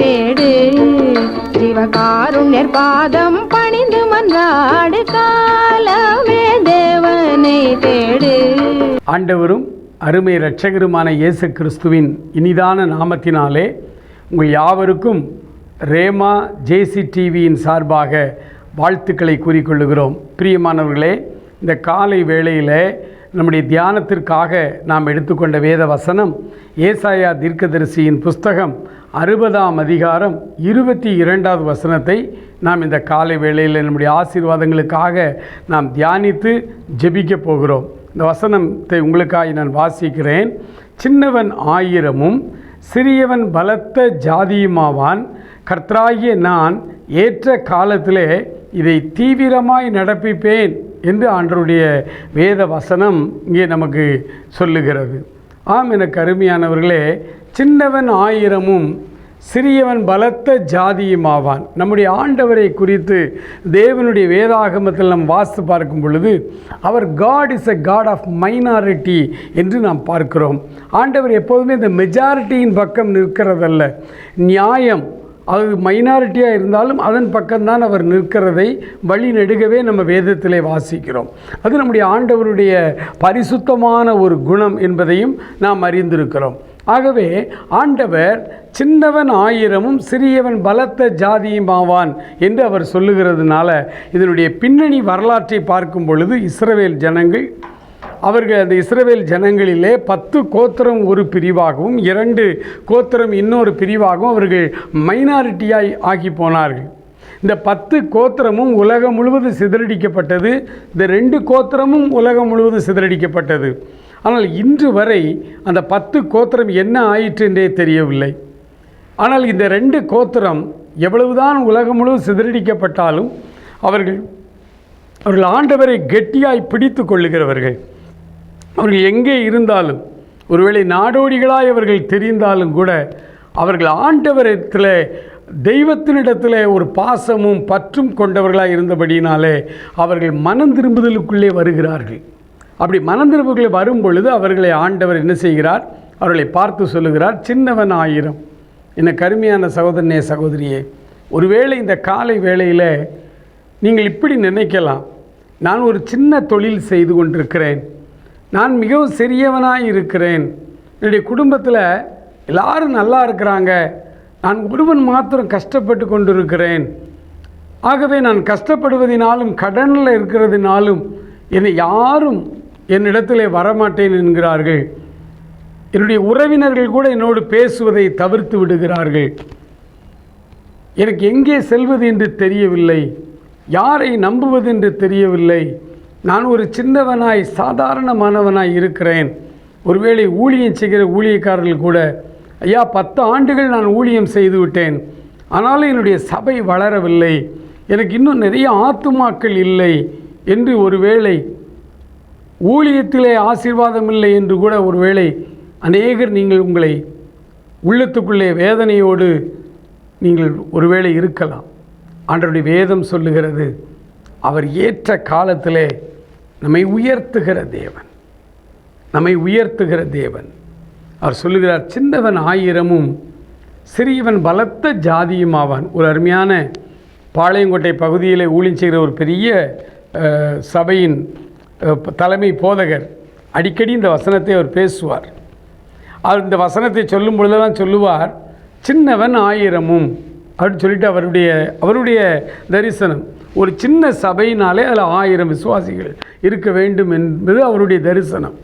தேடு. சிவகாருண்யர் பாதம் பணிந்து மன்றாடு காலமே தேவனை தேடு. ஆண்டவரும் அருமை இரட்சகருமான இயேசு கிறிஸ்துவின் இனிதான நாமத்தினாலே உங்கள் யாவருக்கும் ரேமா ஜேசி டிவியின் சார்பாக வாழ்த்துக்களை கூறிக்கொள்ளுகிறோம். பிரியமானவர்களே இந்த காலை வேளையில் நம்முடைய தியானத்திற்காக நாம் எடுத்துக்கொண்ட வேத வசனம் ஏசாயா தீர்க்கதரிசியின் புஸ்தகம் அறுபதாம் அதிகாரம் இருபத்தி இரண்டாவது வசனத்தை நாம் இந்த காலை வேளையில் நம்முடைய ஆசீர்வாதங்களுக்காக நாம் தியானித்து ஜெபிக்க போகிறோம். இந்த வசனத்தை உங்களுக்காக நான் வாசிக்கிறேன். சின்னவன் ஆயிரமும் சிறியவன் பலத்த ஜாதியுமாவான். கர்த்தராகிய நான் ஏற்ற காலத்திலே இதை தீவிரமாய் நடப்பிப்பேன் என்று ஆண்டருடைய வேத வசனம் இங்கே நமக்கு சொல்லுகிறது. ஆம் எனக்கு கருமையானவர்களே சின்னவன் ஆயிரமும் சிறியவன் பலத்த ஜாதியுமாவான். நம்முடைய ஆண்டவரை குறித்து தேவனுடைய வேதாகமத்தில் நாம் வாசித்து பார்க்கும் பொழுது அவர் God is a God of minority என்று நாம் பார்க்கிறோம். ஆண்டவர் எப்போதுமே இந்த மெஜாரிட்டியின் பக்கம் நிற்கிறதல்ல. நியாயம் அது மைனாரிட்டியாக இருந்தாலும் அதன் பக்கம்தான் அவர் நிற்கிறதை வழி நெடுகவே நம்ம வேதத்திலே வாசிக்கிறோம். அது நம்முடைய ஆண்டவருடைய பரிசுத்தமான ஒரு குணம் என்பதையும் நாம் அறிந்திருக்கிறோம். ஆகவே ஆண்டவர் சின்னவன் ஆயிரமும் சிறியவன் பலத்த ஜாதியுமாவான் என்று அவர் சொல்லுகிறதுனால இதனுடைய பின்னணி வரலாற்றை பார்க்கும் பொழுது இஸ்ரவேல் ஜனங்கள் அவர்கள் அந்த இஸ்ரவேல் ஜனங்களிலே பத்து கோத்திரம் ஒரு பிரிவாகவும் இரண்டு கோத்திரம் இன்னொரு பிரிவாகவும் அவர்கள் மைனாரிட்டியாய் ஆகி போனார்கள். இந்த பத்து கோத்திரமும் உலகம் முழுவதும் சிதறடிக்கப்பட்டது. இந்த ரெண்டு கோத்திரமும் உலகம் முழுவதும் சிதறடிக்கப்பட்டது. ஆனால் இன்று வரை அந்த பத்து கோத்திரம் என்ன ஆயிற்று என்றே தெரியவில்லை. ஆனால் இந்த ரெண்டு கோத்திரம் எவ்வளவுதான் உலகம் முழுவதும் சிதறடிக்கப்பட்டாலும் அவர்கள் அவர்கள் ஆண்டவரை கெட்டியாய் பிடித்து கொள்ளுகிறவர்கள். அவர்கள் எங்கே இருந்தாலும் ஒருவேளை நாடோடிகளாய் அவர்கள் தெரிந்தாலும் கூட அவர்கள் ஆண்டவரத்தில் தெய்வத்தினிடத்தில் ஒரு பாசமும் பற்றும் கொண்டவர்களாக இருந்தபடியினாலே அவர்கள் மனம் திரும்புதலுக்குள்ளே வருகிறார்கள். அப்படி மனம் வரும் பொழுது அவர்களை ஆண்டவர் என்ன செய்கிறார்? அவர்களை பார்த்து சொல்லுகிறார் சின்னவன் ஆயிரம் என்ன கருமையான சகோதரனே சகோதரியே ஒருவேளை இந்த காலை வேளையில் நீங்கள் இப்படி நினைக்கலாம். நான் ஒரு சின்ன தொழில் செய்து கொண்டிருக்கிறேன். நான் மிகவும் சிறியவனாக இருக்கிறேன். என்னுடைய குடும்பத்தில் எல்லாரும் நல்லா இருக்கிறாங்க. நான் ஒருவன் மாத்திரம் கஷ்டப்பட்டு கொண்டிருக்கிறேன். ஆகவே நான் கஷ்டப்படுவதினாலும் கடனில் இருக்கிறதுனாலும் என்னை யாரும் என்னிடத்திலே வரமாட்டேன் என்கிறார்கள். என்னுடைய உறவினர்கள் கூட என்னோடு பேசுவதை தவிர்த்து விடுகிறார்கள். எனக்கு எங்கே செல்வது என்று தெரியவில்லை. யாரை நம்புவது என்று தெரியவில்லை. நான் ஒரு சின்னவனாய் சாதாரணமானவனாய் இருக்கிறேன். ஒருவேளை ஊழியம் செய்கிற ஊழியக்காரர்கள் கூட ஐயா பத்து ஆண்டுகள் நான் ஊழியம் செய்து விட்டேன். ஆனாலும் என்னுடைய சபை வளரவில்லை. எனக்கு இன்னும் நிறைய ஆத்துமாக்கள் இல்லை என்று ஒருவேளை ஊழியத்திலே ஆசீர்வாதம் இல்லை என்று கூட ஒருவேளை அநேகர் நீங்கள் உங்களை உள்ளத்துக்குள்ளே வேதனையோடு நீங்கள் ஒருவேளை இருக்கலாம். ஆண்டருடைய வேதம் சொல்லுகிறது அவர் ஏற்ற காலத்திலே நம்மை உயர்த்துகிற தேவன். நம்மை உயர்த்துகிற தேவன். அவர் சொல்லுகிறார் சின்னவன் ஆயிரமும் சிறியவன் பலத்த ஜாதியும் ஆவான். ஒரு அருமையான பாளையங்கோட்டை பகுதியில் ஊழியம் செய்கிற ஒரு பெரிய சபையின் தலைமை போதகர். அடிக்கடி இந்த வசனத்தை அவர் பேசுவார். அவர் இந்த வசனத்தை சொல்லும் பொழுதெல்லாம் சொல்லுவார் சின்னவன் ஆயிரமும் அப்படின்னு சொல்லிட்டு அவருடைய அவருடைய தரிசனம். ஒரு சின்ன சபையினாலே அதில் ஆயிரம் விசுவாசிகள் இருக்க வேண்டும் என்பது அவருடைய தரிசனம்.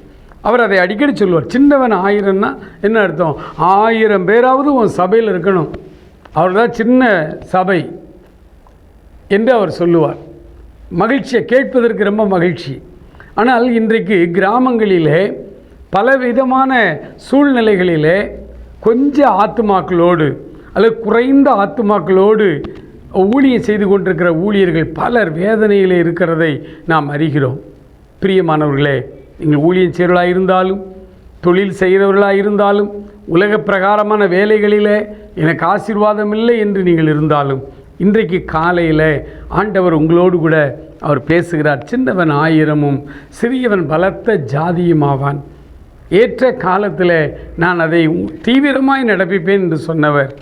அவர் அதை அடிக்கடி சொல்லுவார் சின்னவன் ஆயிரம்னா என்ன அர்த்தம்? ஆயிரம் பேராவது உன் சபையில் இருக்கணும். அவர் தான் சின்ன சபை என்று அவர் சொல்லுவார். மகிழ்ச்சியை கேட்பதற்கு ரொம்ப மகிழ்ச்சி. ஆனால் இன்றைக்கு கிராமங்களிலே பலவிதமான சூழ்நிலைகளிலே கொஞ்ச ஆத்துமாக்களோடு அல்லது குறைந்த ஆத்துமாக்களோடு ஊழியம் செய்து கொண்டிருக்கிற ஊழியர்கள் பலர் வேதனையில் இருக்கிறதை நாம் அறிகிறோம். பிரியமானவர்களே நீங்கள் ஊழியம் செய்கிறவர்களாக இருந்தாலும் தொழில் செய்கிறவர்களாக இருந்தாலும் உலக பிரகாரமான வேலைகளிலே எனக்கு ஆசீர்வாதம் இல்லை என்று நீங்கள் இருந்தாலும் இன்றைக்கு காலையில் ஆண்டவர் உங்களோடு கூட அவர் பேசுகிறார் சின்னவன் ஆயிரமும் சிறியவன் பலத்த ஜாதியுமாவான் ஏற்ற காலத்தில் நான் அதை தீவிரமாய் நடப்பிப்பேன் என்று சொன்னவர்.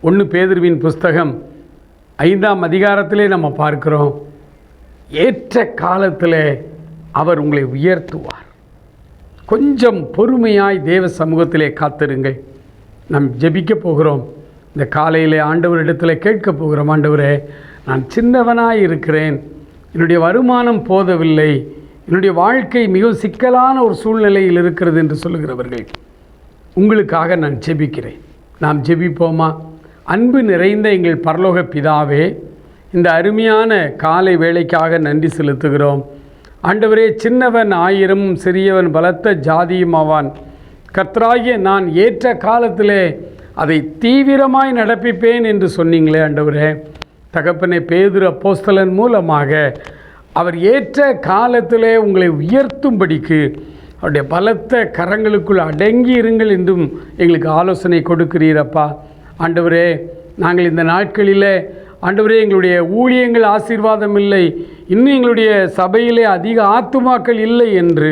ஒன்று பேதுருவின் புஸ்தகம் ஐந்தாம் அதிகாரத்திலே நம்ம பார்க்கிறோம். ஏற்ற காலத்தில் அவர் உங்களை உயர்த்துவார். கொஞ்சம் பொறுமையாய் தேவ சமூகத்திலே காத்திருங்கள். நாம் ஜெபிக்க போகிறோம். இந்த காலையிலே ஆண்டவரிடத்தில் கேட்க போகிறோம் ஆண்டவரே நான் சின்னவனாய் இருக்கிறேன். என்னுடைய வருமானம் போதவில்லை. என்னுடைய வாழ்க்கை மிகவும் சிக்கலான ஒரு சூழ்நிலையில் இருக்கிறது என்று சொல்லுகிறவர்கள் உங்களுக்காக நான் ஜெபிக்கிறேன். நாம் ஜெபிப்போமா? அன்பு நிறைந்த எங்கள் பரலோக பிதாவே இந்த அருமையான காலை வேலைக்காக நன்றி செலுத்துகிறோம். ஆண்டவரே சின்னவன் ஆயிரம் சிறியவன் பலத்த ஜாதியும் ஆவான். கத்ராகிய நான் ஏற்ற காலத்திலே அதை தீவிரமாய் நடப்பிப்பேன் என்று சொன்னீங்களே ஆண்டவரே. தகப்பனை பேதுரு அப்போஸ்தலன் மூலமாக அவர் ஏற்ற காலத்திலே உங்களை உயர்த்தும்படிக்கு அவருடைய பலத்த கரங்களுக்குள் அடங்கி இருங்கள் என்றும் எங்களுக்கு ஆலோசனை கொடுக்கிறீரப்பா ஆண்டவரே நாங்கள் இந்த நாட்களில் ஆண்டவரே எங்களுடைய ஊழியங்கள் ஆசீர்வாதம் இல்லை இன்னும் எங்களுடைய சபையிலே அதிக ஆத்துமாக்கள் இல்லை என்று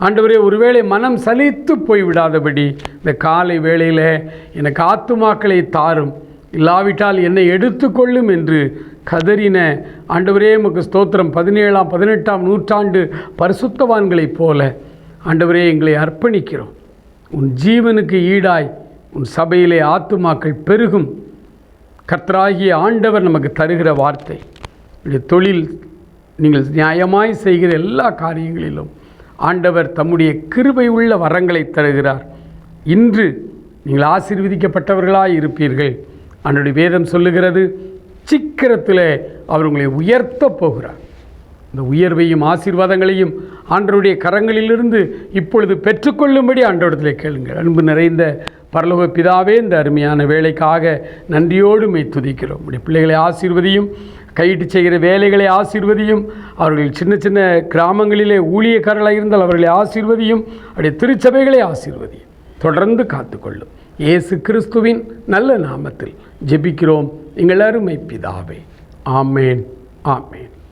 ஆண்டவரே ஒருவேளை மனம் சலித்து போய்விடாதபடி இந்த காலை வேளையில் எனக்கு ஆத்துமாக்களை தாரும். இல்லாவிட்டால் என்னை எடுத்துக்கொள்ளும் என்று கதறின ஆண்டவரே உமக்கு ஸ்தோத்திரம். பதினேழாம் பதினெட்டாம் நூற்றாண்டு பரிசுத்தவான்களைப் போல ஆண்டவரே எங்களை அர்ப்பணிக்கிறோம். உன் ஜீவனுக்கு ஈடாய் உன் சபையிலே ஆத்துமாக்கள் பெருகும். கர்த்தராகிய ஆண்டவர் நமக்கு தருகிற வார்த்தை. தொழில் நீங்கள் நியாயமாய் செய்கிற எல்லா காரியங்களிலும் ஆண்டவர் தம்முடைய கிருபை உள்ள வரங்களை தருகிறார். இன்று நீங்கள் ஆசீர்வதிக்கப்பட்டவர்களாய் இருப்பீர்கள். அன்றைய வேதம் சொல்லுகிறது சீக்கிரத்தில் அவர் உங்களை உயர்த்தப் போகிறார். இந்த உயர்வையும் ஆசீர்வாதங்களையும் ஆண்டருடைய கரங்களிலிருந்து இப்பொழுது பெற்றுக்கொள்ளும்படி ஆண்டோடத்தில் கேளுங்கள். அன்பு நிறைந்த பரலோக பிதாவே இந்த அருமையான வேலைக்காக நன்றியோடு மெய் துதிக்கிறோம். உடைய பிள்ளைகளை ஆசீர்வதியும் கையிட்டு செய்கிற வேலைகளை ஆசீர்வதியும் அவர்கள் சின்ன சின்ன கிராமங்களிலே ஊழியக்காரர்களாக இருந்தால் அவர்களை ஆசீர்வதியும் அப்படியே திருச்சபைகளை ஆசீர்வதியும். தொடர்ந்து காத்துக்கொள்ளும். இயேசு கிறிஸ்துவின் நல்ல நாமத்தில் ஜெபிக்கிறோம். எங்கள் அருமை பிதாவே. ஆமேன். ஆமேன்.